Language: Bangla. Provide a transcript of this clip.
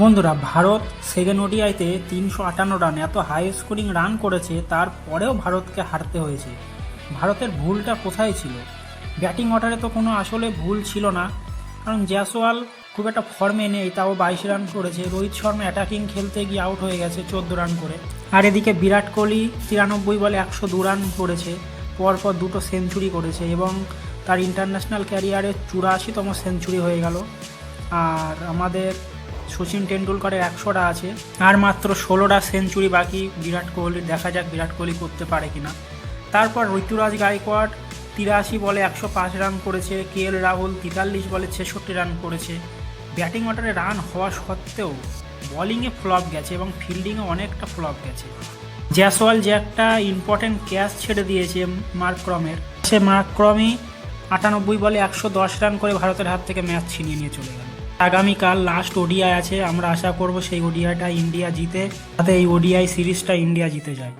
বন্ধুরা, ভারত সেকেন্ড ওডিআইতে তিনশো আটান্ন রান এত হাই স্কোরিং রান করেছে, তারপরেও ভারতকে হারতে হয়েছে। ভারতের ভুলটা কোথায় ছিল? ব্যাটিং অর্ডারে তো কোনো আসলে ভুল ছিল না, কারণ জ্যাসওয়াল খুব একটা ফর্মে নেই, তাও বাইশ রান করেছে। রোহিত শর্মা অ্যাটাকিং খেলতে গিয়ে আউট হয়ে গেছে চোদ্দ রান করে। আর এদিকে বিরাট কোহলি তিরানব্বই বলে একশো দু রান করেছে, পরপর দুটো সেঞ্চুরি করেছে এবং তার ইন্টারন্যাশনাল ক্যারিয়ারে চুরাশিতম সেঞ্চুরি হয়ে গেল। আর আমাদের সচিন টেন্ডুলকারের একশোটা আছে। আর মাত্র ষোলোটা সেঞ্চুরি বাকি বিরাট কোহলির দেখা যাক বিরাট কোহলি করতে পারে কিনা। তারপর ঋতুরাজ গায়কোয়াড তিরাশি বলে একশো পাঁচ রান করেছে কে এল রাহুল তেতাল্লিশ বলে ছেষট্টি রান করেছে। ব্যাটিং অর্ডারে রান হওয়া সত্ত্বেও বোলিংয়ে ফ্লপ গেছে এবং ফিল্ডিংয়ে অনেকটা ফ্লপ গেছে। জ্যাসওয়াল যে একটা ইম্পর্টেন্ট ক্যাচ ছেড়ে দিয়েছে মার্কক্রমের সে মার্কক্রমই আটানব্বই বলে একশো দশ রান করে ভারতের হাত থেকে ম্যাচ ছিনিয়ে নিয়ে চলে গেল। আগামীকাল লাস্ট ওডিআই আছে। আমরা আশা করব সেই ওডিআইটা ইন্ডিয়া জিতে। যাতে এই ওডিআই সিরিজটা ইন্ডিয়া জিতে যায়।